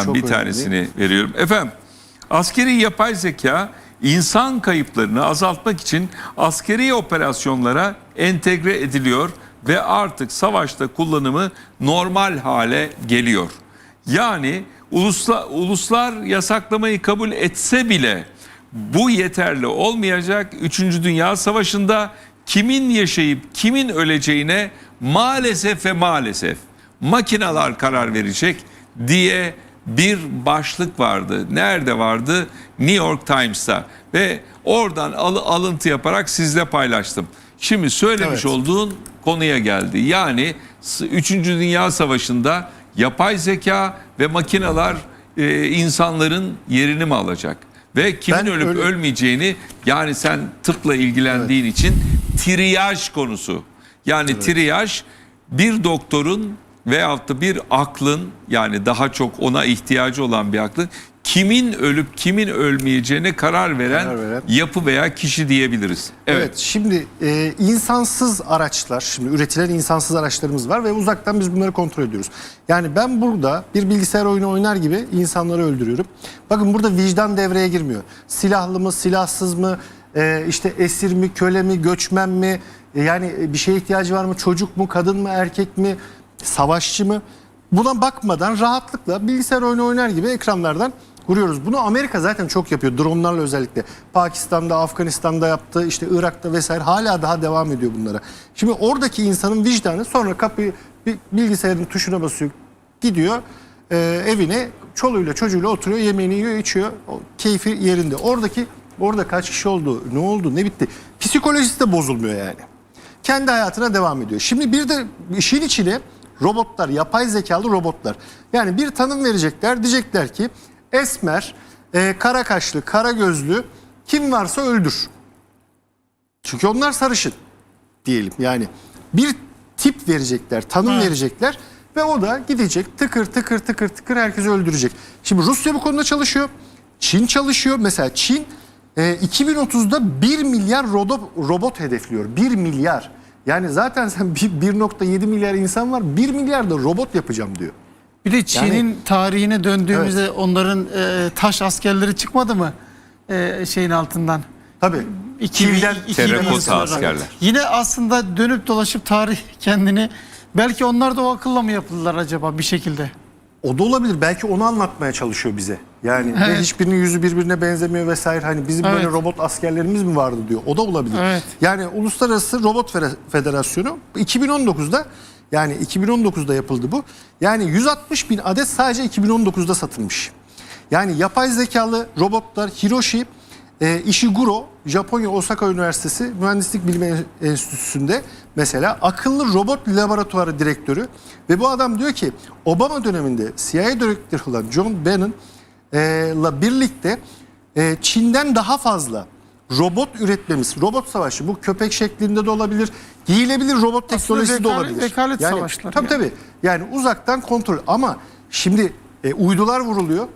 bir önemli. tanesini veriyorum. Efendim askeri yapay zeka insan kayıplarını azaltmak için askeri operasyonlara entegre ediliyor ve artık savaşta kullanımı normal hale geliyor. Yani ulusla, uluslar yasaklamayı kabul etse bile bu yeterli olmayacak. Üçüncü Dünya Savaşı'nda kimin yaşayıp kimin öleceğine maalesef ve maalesef makineler karar verecek diye bir başlık vardı. Nerede vardı? New York Times'ta ve oradan al- alıntı yaparak sizle paylaştım. Şimdi söylemiş Evet. olduğun konuya geldi. Yani 3. Dünya Savaşı'nda yapay zeka ve makineler e, insanların yerini mi alacak? Ve kimin Ben ölüp öyle- ölmeyeceğini yani sen tıpla ilgilendiğin için triyaj konusu. Yani triyaj bir doktorun veyahut da bir aklın yani daha çok ona ihtiyacı olan bir aklın kimin ölüp kimin ölmeyeceğine karar veren, Karar veren. yapı veya kişi diyebiliriz. Evet. Evet, şimdi e, insansız araçlar, şimdi üretilen insansız araçlarımız var ve uzaktan biz bunları kontrol ediyoruz. Yani ben burada bir bilgisayar oyunu oynar gibi insanları öldürüyorum. Bakın burada vicdan devreye girmiyor. Silahlı mı, silahsız mı, e, işte esir mi, köle mi, göçmen mi, e, yani bir şeye ihtiyacı var mı, çocuk mu, kadın mı, erkek mi, savaşçı mı? Buna bakmadan rahatlıkla bilgisayar oyunu oynar gibi ekranlardan vuruyoruz. Bunu Amerika zaten çok yapıyor. Dronlarla özellikle. Pakistan'da, Afganistan'da yaptı, işte Irak'ta vesaire hala daha devam ediyor bunlara. Şimdi oradaki insanın vicdanı sonra kapıyı bilgisayarın tuşuna basıyor, gidiyor e, evine çoluğuyla çocuğuyla oturuyor, yemeğini yiyor, içiyor. O, keyfi yerinde. Oradaki orada kaç kişi oldu, ne oldu, ne bitti. Psikolojisi de bozulmuyor yani kendi hayatına devam ediyor. Şimdi bir de işin içine robotlar, yapay zekalı robotlar. Yani bir tanım verecekler. Diyecekler ki esmer, e, kara kaşlı, kara gözlü kim varsa öldür. Çünkü onlar sarışın diyelim. Yani bir tip verecekler, tanım verecekler ve o da gidecek tıkır tıkır tıkır tıkır herkesi öldürecek. Şimdi Rusya bu konuda çalışıyor. Çin çalışıyor. Mesela Çin e, 2030'da 1 milyar robot, robot hedefliyor. 1 milyar. Yani zaten sen bir- 1.7 milyar insan var. 1 milyar da robot yapacağım diyor. Bir de Çin'in tarihine döndüğümüzde onların e, taş askerleri çıkmadı mı e, şeyin altından? Tabii. 2000, Kilden- 2000 Terrakota askerler. Yine aslında dönüp dolaşıp tarih kendini belki onlar da o akılla mı yapıldılar acaba bir şekilde? O da olabilir. Belki onu anlatmaya çalışıyor bize. Yani ve Evet. hiçbirinin yüzü birbirine benzemiyor vesaire. Hani bizim böyle Evet. robot askerlerimiz mi vardı diyor. O da olabilir. Evet. Yani Uluslararası Robot Federasyonu 2019'da yani 2019'da yapıldı bu. Yani 160 bin adet sadece 2019'da satılmış. Yani yapay zekalı robotlar Hiroshi e, Ishiguro Japonya Osaka Üniversitesi Mühendislik Bilimi Enstitüsü'nde mesela akıllı robot laboratuvarı direktörü ve bu adam diyor ki Obama döneminde CIA direktörü olan John Bannon e, la birlikte e, Çin'den daha fazla robot üretmemiz, robot savaşı bu köpek şeklinde de olabilir, giyilebilir robot teknolojisi de vekalet- olabilir. vekalet yani, savaşları Tabii yani. tabii. Yani uzaktan kontrol ama şimdi e, uydular vuruluyor.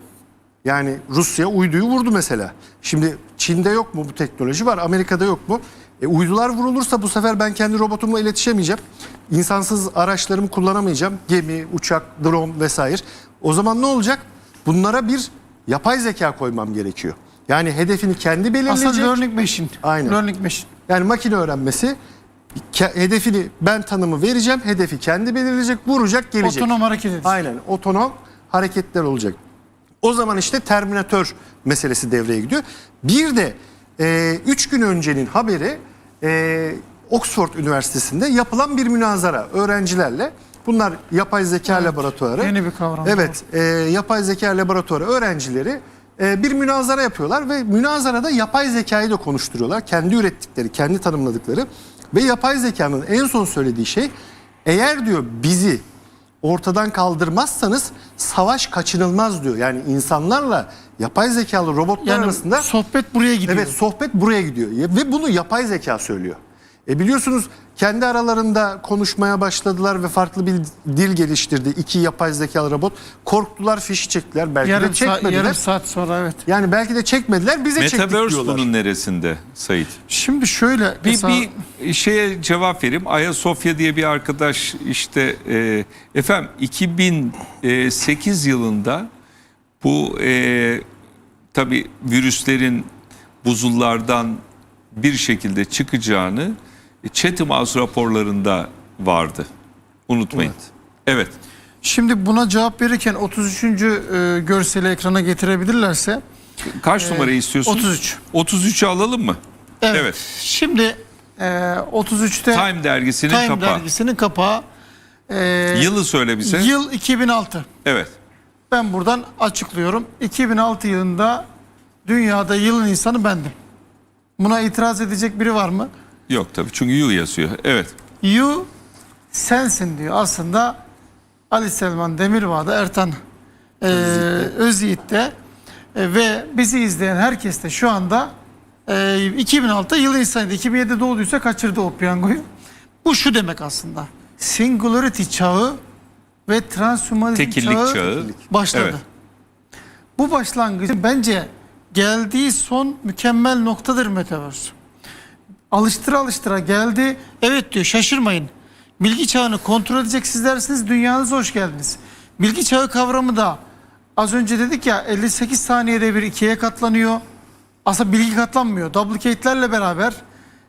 Yani Rusya uyduyu vurdu mesela. Şimdi Çin'de yok mu bu teknoloji var, Amerika'da yok mu? E, uydular vurulursa bu sefer ben kendi robotumla iletişemeyeceğim. İnsansız araçlarımı kullanamayacağım. Gemi, uçak, drone vesaire. O zaman ne olacak? Bunlara bir yapay zeka koymam gerekiyor. Yani hedefini kendi belirleyecek. Aslında learning machine. Aynen. Learning machine. Yani makine öğrenmesi hedefini ben tanımı vereceğim. Hedefi kendi belirleyecek, vuracak, gelecek. Otonom hareket edecek. Aynen otonom hareketler olacak. O zaman işte Terminator meselesi devreye gidiyor. Bir de 3 gün öncenin haberi e, Oxford Üniversitesi'nde yapılan bir münazara öğrencilerle. Bunlar yapay zeka laboratuvarı. yeni bir kavram. Evet, e, yapay zeka laboratuvarı öğrencileri e, bir münazara yapıyorlar ve münazarada yapay zekayı da konuşturuyorlar. Kendi ürettikleri, kendi tanımladıkları ve yapay zekanın en son söylediği şey eğer diyor bizi ortadan kaldırmazsanız savaş kaçınılmaz diyor. Yani insanlarla yapay zekalı robotlar Yani arasında sohbet buraya gidiyor. Evet sohbet buraya gidiyor ve bunu yapay zeka söylüyor. E biliyorsunuz kendi aralarında konuşmaya başladılar ve farklı bir dil geliştirdi. iki yapay zekalı robot. Korktular, fişi çektiler. Belki yarım, de saat, çekmediler. yarım saat sonra evet. Yani belki de çekmediler, bize çektik Metaverse diyorlar. bunun neresinde Sayit? Şimdi şöyle Bir, mesela- bir şeye cevap vereyim. Ayasofya diye bir arkadaş işte e, efendim 2008 yılında Bu e, tabi virüslerin buzullardan bir şekilde çıkacağını Chatham House raporlarında vardı. Unutmayın. Evet. Şimdi buna cevap verirken 33. e, görseli ekrana getirebilirlerse Kaç numarayı istiyorsun? 33. 33'ü alalım mı? Evet. Evet. Şimdi e, 33'te Time dergisinin Time kapağı. dergisinin kapağı e, Yılı söyle bize. yıl 2006. Evet. Ben buradan açıklıyorum. 2006 yılında dünyada yılın insanı bendim. Buna itiraz edecek biri var mı? Yok tabii çünkü you yazıyor. Evet. You sensin diyor. Aslında Ali Selman Demirbağ'da Ertan e, Özyiğit'te e, ve bizi izleyen herkes de şu anda e, 2006'da yıl insanıydı. 2007'de doğduysa kaçırdı o piyangoyu. Bu şu demek aslında. Singularity çağı ve transhumanizm Tekillik çağı, çağı. başladı. Evet. Bu başlangıcın bence geldiği son mükemmel noktadır Metaverse. Alıştıra alıştıra geldi. Evet diyor şaşırmayın. Bilgi çağını kontrol edecek sizlersiniz. Dünyanıza hoş geldiniz. Bilgi çağı kavramı da az önce dedik ya 58 saniyede bir ikiye katlanıyor. Aslında bilgi katlanmıyor. Duplicate'lerle beraber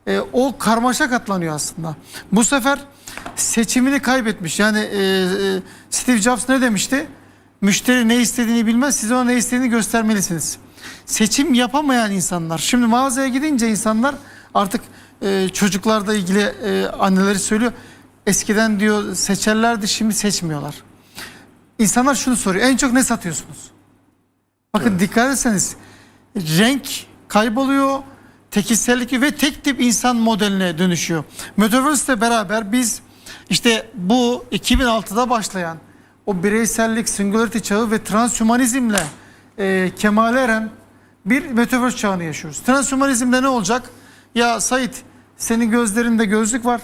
e, o karmaşa katlanıyor aslında. Bu sefer seçimini kaybetmiş. Yani e, e, Steve Jobs ne demişti? Müşteri ne istediğini bilmez. Siz ona ne istediğini göstermelisiniz. Seçim yapamayan insanlar. Şimdi mağazaya gidince insanlar artık e, çocuklarla ilgili e, anneleri söylüyor. Eskiden diyor seçerlerdi şimdi seçmiyorlar. İnsanlar şunu soruyor. En çok ne satıyorsunuz? Bakın dikkat etseniz renk kayboluyor. Tekilsellik ve tek tip insan modeline dönüşüyor. Metaverse ile beraber biz işte bu 2006'da başlayan o bireysellik, singularity çağı ve transhumanizmle e, kemale eren bir metaverse çağını yaşıyoruz. Transhumanizmde ne olacak? Ya Sait senin gözlerinde gözlük var.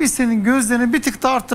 Biz senin gözlerini bir tık da arttır